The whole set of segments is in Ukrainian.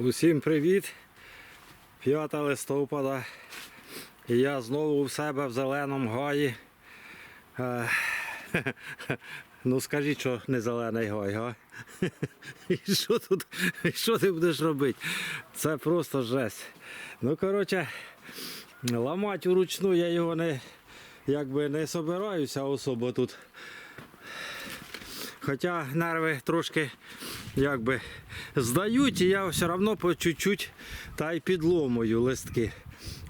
Усім привіт! 5 листопада. І я знову у себе в зеленому гаї. Е, Ну скажіть, що не зелений гай, га? І що тут? і Що ти будеш робити? Це просто жесть. Ну, коротше, ламати вручну я його не якби не собираюся особо тут. Хоча нерви трошки якби здають, і я все одно по чуть-чуть та й підломую листки.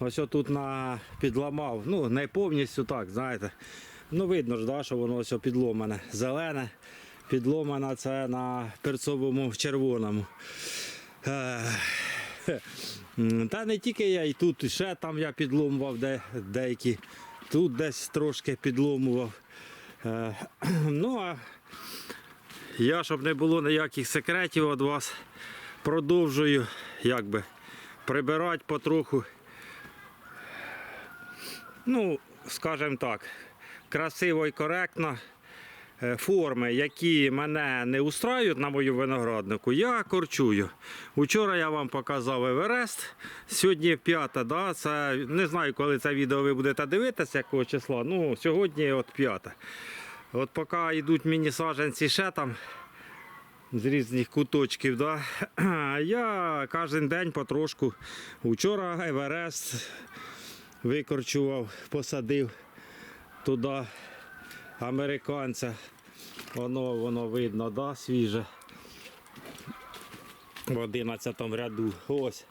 Ось тут на підламав. Ну, не повністю так, знаєте. Ну, видно ж, да, що воно ось підломане. Зелене, підломане це на перцовому червоному. Е, Та не тільки я, і тут ще там я підломував де, деякі. Тут десь трошки підломував. Е, Ну, а я, щоб не було ніяких секретів від вас, продовжую якби, прибирати потроху. Ну, скажімо так, красиво і коректно. Е, Форми, які мене не устраюють на мою винограднику, я корчую. Учора я вам показав Еверест. Сьогодні п'ята, да? це не знаю, коли це відео ви будете дивитися, якого числа. Ну, сьогодні от п'ята. От поки йдуть мені саджанці ще там з різних куточків, да, я кожен день потрошку. Вчора Еверест викорчував, посадив туди американця. Воно, воно видно, да, свіже. В 11 ряду. Ось.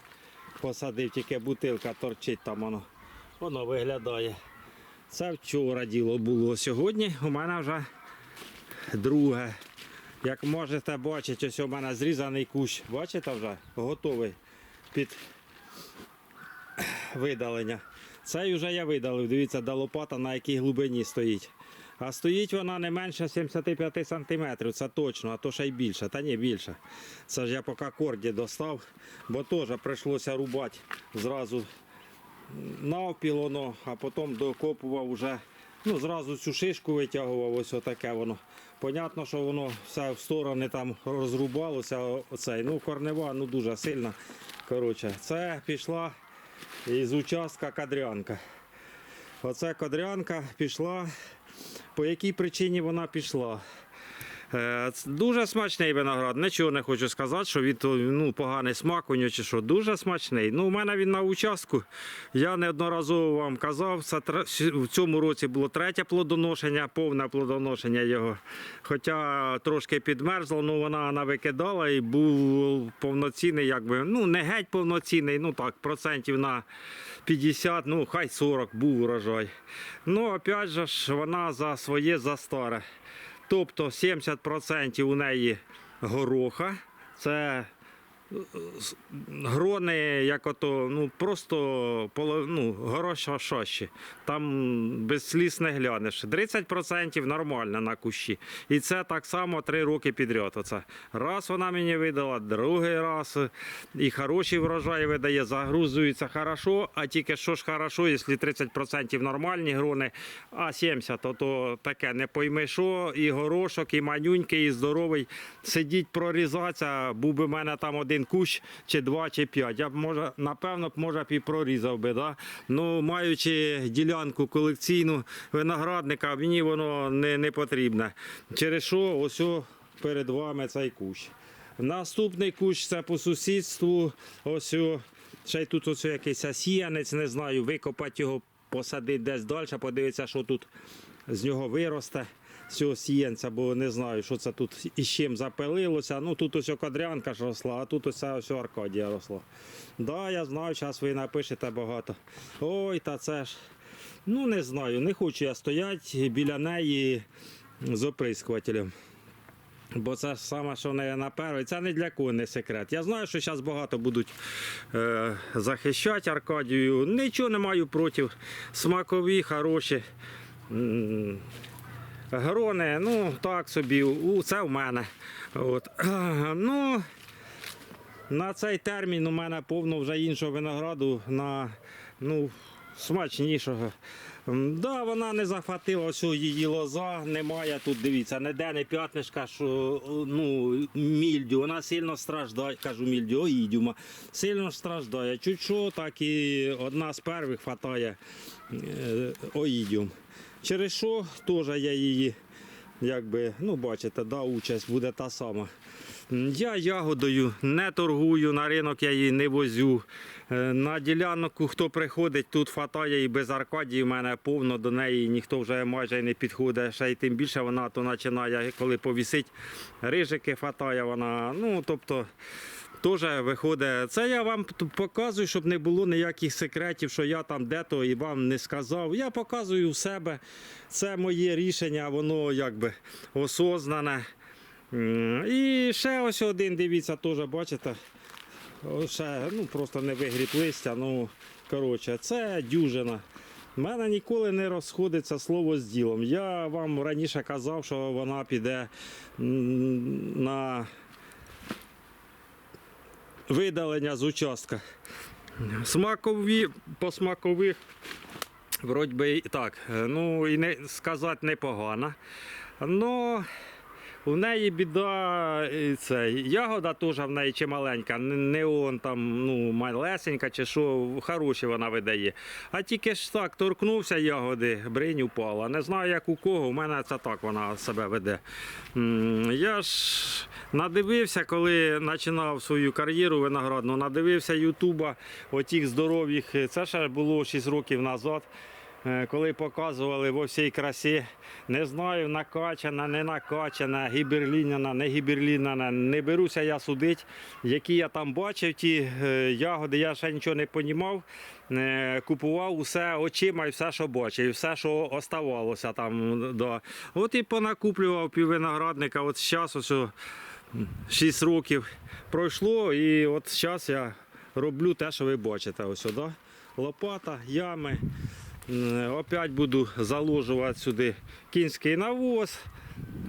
Посадив тільки бутилка торчить там воно. Воно виглядає. Це вчора діло було. Сьогодні у мене вже друге. Як можете бачити, ось у мене зрізаний кущ. Бачите вже? Готовий під видалення. Цей вже я видалив. Дивіться, де лопата на якій глибині стоїть. А стоїть вона не менше 75 см, це точно, а то ще й більше. Та ні, більше. Це ж я поки корді достав, бо теж прийшлося рубати зразу навпіл воно, а потім докопував вже. Ну, зразу цю шишку витягував, ось отаке воно. Понятно, що воно все в сторони там розрубалося. Оцей. Ну, корнева ну, дуже сильна. Коротше, це пішла із участка кадрянка. Оце кадрянка пішла. По якій причині вона пішла? Е, Дуже смачний виноград. Нічого не хочу сказати, що від ну, поганий смак у нього чи що. Дуже смачний. Ну, у мене він на участку. Я неодноразово вам казав, це в цьому році було третє плодоношення, повне плодоношення його. Хоча трошки підмерзло, ну вона вона викидала і був повноцінний, якби, ну не геть повноцінний, ну так, процентів на 50, ну хай 40 був урожай. Ну, опять же ж, вона за своє за старе. Тобто 70% у неї гороха. Це е, грони, як ото, ну просто ну, горошошощі. Там без сліз не глянеш. 30% нормально на кущі. І це так само три роки підряд. Оце. Раз вона мені видала, другий раз. І хороші врожаї видає, загрузується хорошо, а тільки що ж хорошо, якщо 30% нормальні грони, а 70% то, то таке не пойми що, і горошок, і манюнький, і здоровий. Сидіть прорізатися, був би в мене там один кущ, чи два, чи п'ять. Я б може, напевно, може б і прорізав би. Да? Ну, маючи ділянку колекційну виноградника, мені воно не, не потрібне. Через що ось перед вами цей кущ. Наступний кущ це по сусідству. Ось ще й тут ось якийсь сіянець, не знаю, викопати його, посадити десь далі, подивитися, що тут з нього виросте. З цього сіянця, бо не знаю, що це тут із чим запилилося. Ну тут ось кадрянка ж росла, а тут ось ось Аркадія росла. Да, я знаю, зараз ви напишете багато. Ой, та це ж. Ну не знаю, не хочу я стояти біля неї з оприскувателем. Бо це саме, що не на перший. Це не для кого не секрет. Я знаю, що зараз багато будуть е, захищати Аркадію. Нічого не маю проти. Смакові, хороші. Грони, ну так собі, у- це в мене. От. Ну, на цей термін у мене повно вже іншого винограду на ну, смачнішого. Да, вона не захватила ось її лоза, немає тут, дивіться, ніде не п'ятнишка, що ну, мільдю. Вона сильно страждає, кажу мільдю, оїдюма, сильно страждає. Чуть що, так і одна з перших хватає е, оїдюм. Через що теж я її, якби, ну бачите, да, участь буде та сама. Я ягодою не торгую, на ринок я її не возю. Е, На ділянку, хто приходить, тут хватає і без Аркадії в мене повно до неї ніхто вже майже не підходить. Ще й тим більше вона то починає, коли повісить, рижики хватає вона. Ну, тобто, теж виходить. Це я вам показую, щоб не було ніяких секретів, що я там де-то і вам не сказав. Я показую в себе. Це моє рішення, воно якби осознане. І ще ось один, дивіться, теж бачите. Ще, ну просто не вигріб листя. Ну, коротше, це дюжина. У мене ніколи не розходиться слово з ділом. Я вам раніше казав, що вона піде на видалення з участка. Смакові по смакових, вроді би і так, е, ну і не сказати непогано. Ну, у неї біда, це, ягода теж в неї чималенька, н- не он там ну, малесенька чи що, хороші вона видає. А тільки ж так торкнувся ягоди, бринь упала. Не знаю, як у кого, у мене це так вона себе веде. Я ж надивився, коли починав свою кар'єру виноградну, надивився Ютуба, отіх здоров'їх, це ще було 6 років назад. Е, коли показували во всій красі, не знаю, накачана, не накачана, гіберліняна, не гіберліняна. Не беруся я судити, які я там бачив, ті е, ягоди, я ще нічого не понімав. Е, Купував усе очима і все, що бачив, все, що оставалося там. Да. От і понакуплював піввиноградника. От зараз ось 6 років пройшло, і от зараз я роблю те, що ви бачите. Ось сюди. Лопата, ями. Опять буду заложувати сюди кінський навоз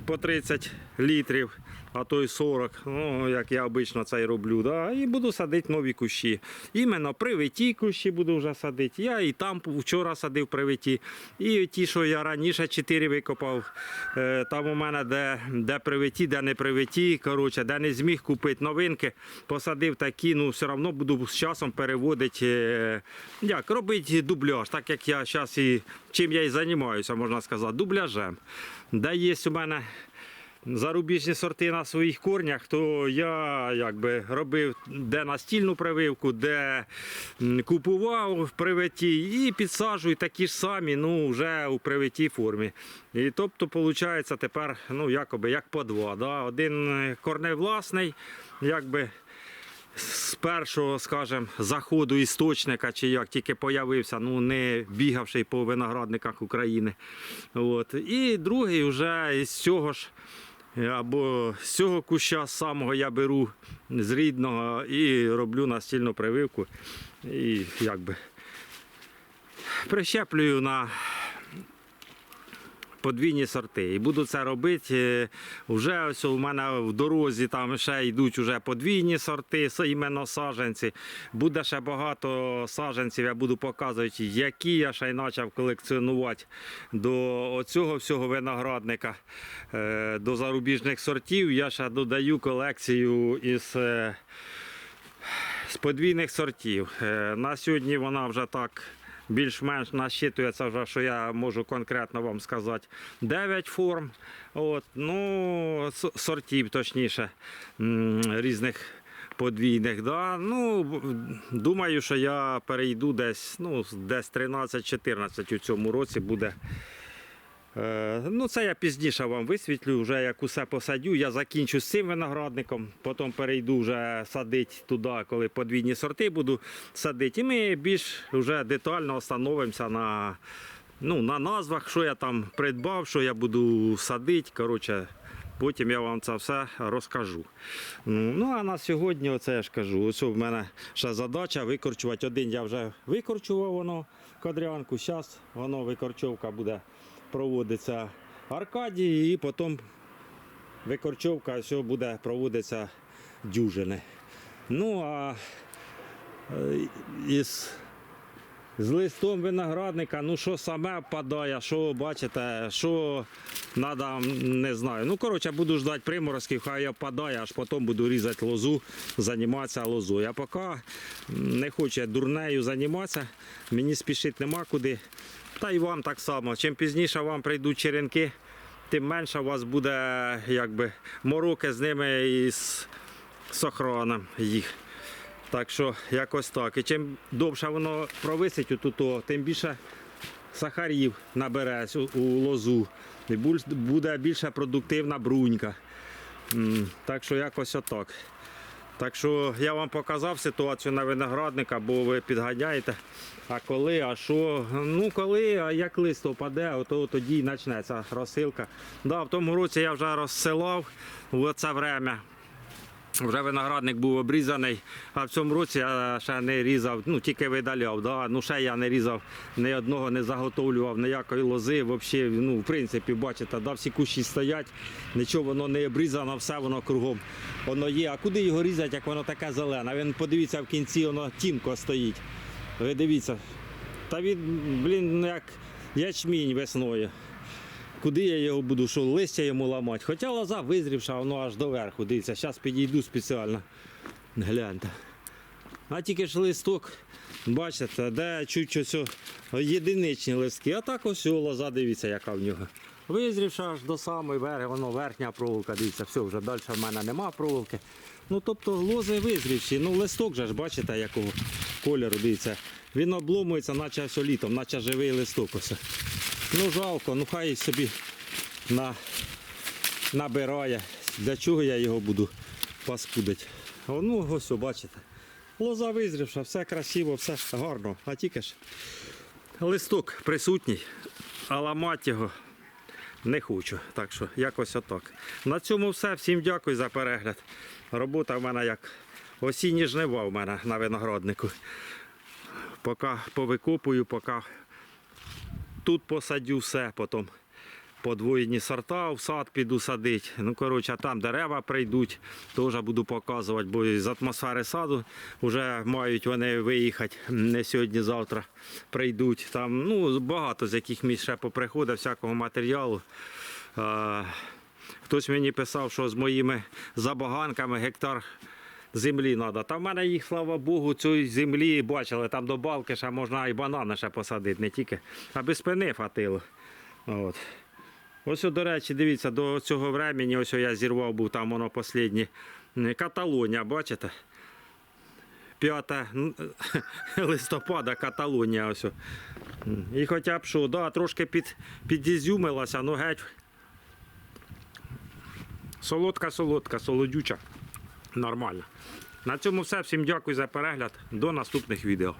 по 30 літрів, а то й 40, ну, як я обично це і роблю. Да? І буду садити нові кущі. Іменно привиті кущі буду вже садити. Я і там вчора садив привиті. І ті, що я раніше 4 викопав, е, там у мене де, де привиті, де не привиті, коротше, де не зміг купити новинки, посадив такі, ну все одно буду з часом переводити, е, як, робити дубляж, так як я зараз і чим я і займаюся, можна сказати, дубляжем. Де є у мене зарубіжні сорти на своїх корнях, то я якби робив де настільну прививку, де купував в привиті і підсаджую такі ж самі, ну вже у привитій формі. І тобто, виходить тепер ну, якоби як по два. Да? Один е, корней власний, якби з першого, скажімо, заходу істочника, чи як тільки появився, ну не бігавши по виноградниках України. От. І другий вже із цього ж. Або з цього куща самого я беру з рідного і роблю настільну прививку. І якби прищеплюю на подвійні сорти. І буду це робити. е, Вже ось у мене в дорозі там ще йдуть уже подвійні сорти, іменно саджанці. Буде ще багато саджанців, я буду показувати, які я ще й почав колекціонувати до цього всього виноградника, е, до зарубіжних сортів. Я ще додаю колекцію із. е, з подвійних сортів. На сьогодні вона вже так більш-менш насчитується, вже, що я можу конкретно вам сказати. 9 форм. От, ну, сортів, точніше, різних подвійних. Да. Ну, думаю, що я перейду десь, ну, десь 13-14 у цьому році буде. Е, Ну, це я пізніше вам висвітлю, вже як усе посадю. Я закінчу з цим виноградником, потім перейду вже садити туди, коли подвійні сорти буду садити. І ми більш вже детально остановимося на, ну, на назвах, що я там придбав, що я буду садити. Коротше, потім я вам це все розкажу. Ну, ну а на сьогодні, оце я ж кажу, ось в мене ще задача викорчувати. Один я вже викорчував воно кадрянку. Зараз воно викорчовка буде проводиться Аркадії, і потім викорчовка все буде проводитися дюжини. Ну а е, із З листом виноградника, ну що саме впадає, що бачите, що треба, не знаю. Ну, коротше, буду ждати приморозків, хай я впадає, аж потім буду різати лозу, займатися лозою. А поки не хоче дурнею займатися, мені спішити нема куди. Та й вам так само. Чим пізніше вам прийдуть черенки, тим менше у вас буде якби, мороки з ними і з, охороном їх. Так що якось так. І чим довше воно провисить отут, тим більше сахарів набере у лозу. І буде більше продуктивна брунька. Так що якось отак. Так що я вам показав ситуацію на виноградника, бо ви підганяєте. А коли, а що? Ну коли, а як лист опаде, то тоді і почнеться розсилка. Да, в тому році я вже розсилав в це время. Вже виноградник був обрізаний, а в цьому році я ще не різав, ну тільки видаляв. Да? Ну ще я не різав ні одного, не заготовлював ніякої лози. Взагалі, ну, в принципі, бачите, да, всі кущі стоять, нічого воно не обрізано, все воно кругом. Воно є. А куди його різати, як воно таке зелене? Він подивіться в кінці, воно тімко стоїть. Ви дивіться. Та він, блін, як ячмінь весною. Куди я його буду, що листя йому ламати? Хоча лоза визрівша, воно аж до верху. Дивіться, зараз підійду спеціально. Гляньте. А тільки ж листок, бачите, де чуть ось єдиничні листки. А так ось лоза, дивіться, яка в нього. Визрівша аж до самої верхи, воно верхня проволока, дивіться, все, вже далі в мене нема проволоки. Ну тобто лози визрівші. Ну листок же ж, бачите, якого кольору, дивіться. Він обломується, наче все літом, наче живий листок. Ось. Ну жалко, ну хай собі на, набирає. Для чого я його буду паскудити? Ну, ось, бачите. Лоза визрівша, все красиво, все гарно. А тільки ж листок присутній, а ламати його не хочу. Так що якось отак. На цьому все. Всім дякую за перегляд. Робота в мене як осінні жнива в мене на винограднику. Поки повикопую, поки тут посадю все, потім подвоєні сорта в сад піду садити. Ну, коротше, там дерева прийдуть, теж буду показувати, бо з атмосфери саду вже мають вони виїхати не сьогодні-завтра прийдуть. Там ну, багато з яких місць ще поприходить всякого матеріалу. Хтось мені писав, що з моїми забаганками гектар землі треба. Та в мене їх, слава Богу, цієї землі бачили, там до балки ще можна і банани ще посадити, не тільки, аби спини хватило. От. Ось, до речі, дивіться, до цього времени, ось я зірвав був там воно останнє. Каталонія, бачите? 5 листопада Каталонія. Ось. І хоча б що, да, трошки під, підізюмилася, ну геть. Солодка, солодка, солодюча. Нормально. На цьому все. Всім дякую за перегляд. До наступних відео.